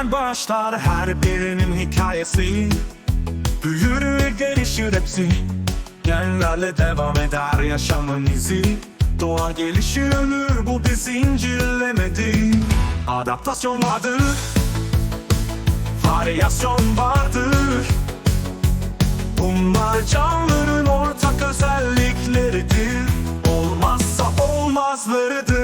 Yeniden başlar her birinin hikayesi. Büyür gelişir hepsi. Genlerle devam eder yaşamın izi. Doğa gelişir ömür bu bir zincirlemedi. Adaptasyon vardır. Varyasyon vardır. Bunlar canlıların ortak özellikleridir. Olmazsa olmazlarıdır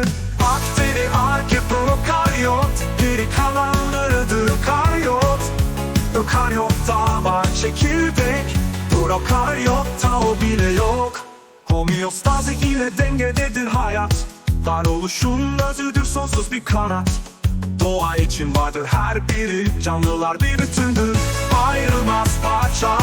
Ökaryotta var çekirdek. Prokaryotta o bile yok. Homeostazi ile dengededir hayat. Varoluşun özüdür sonsuz bir kanat. Doğa için vardır her biri Canlılar bir bütündür. Ayrılmaz parça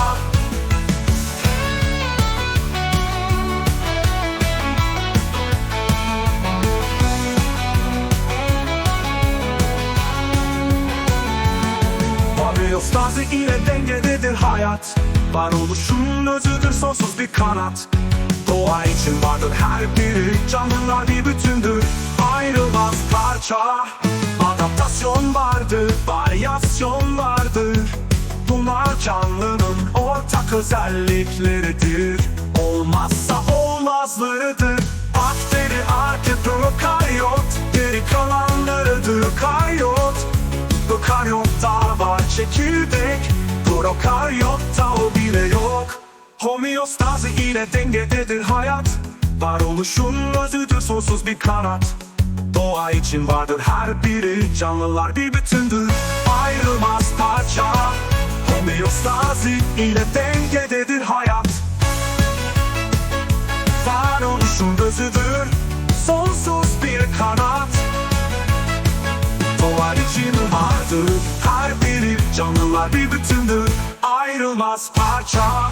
Homeostazi ile dengededir hayat. Varoluşun özüdür sonsuz bir kanat. Doğa için vardır her biri Canlılar bir bütündür. Ayrılmaz parça Adaptasyon vardır Varyasyon vardır. Bunlar canlının ortak özellikleridir. Olmazsa olmazlarıdır. Bakteri, arke, prokaryot Geri kalanlarıdır. Karyot Prokaryotta var çekirdek Prokaryotta o bile yok. Homeostazi ile dengededir hayat. Varoluşun özüdür sonsuz bir kanat. Doğa için vardır her biri Canlılar bir bütündür. Ayrılmaz parça. Homeostazi ile dengededir hayat. Varoluşun özüdür bir bütündür Ayrılmaz parça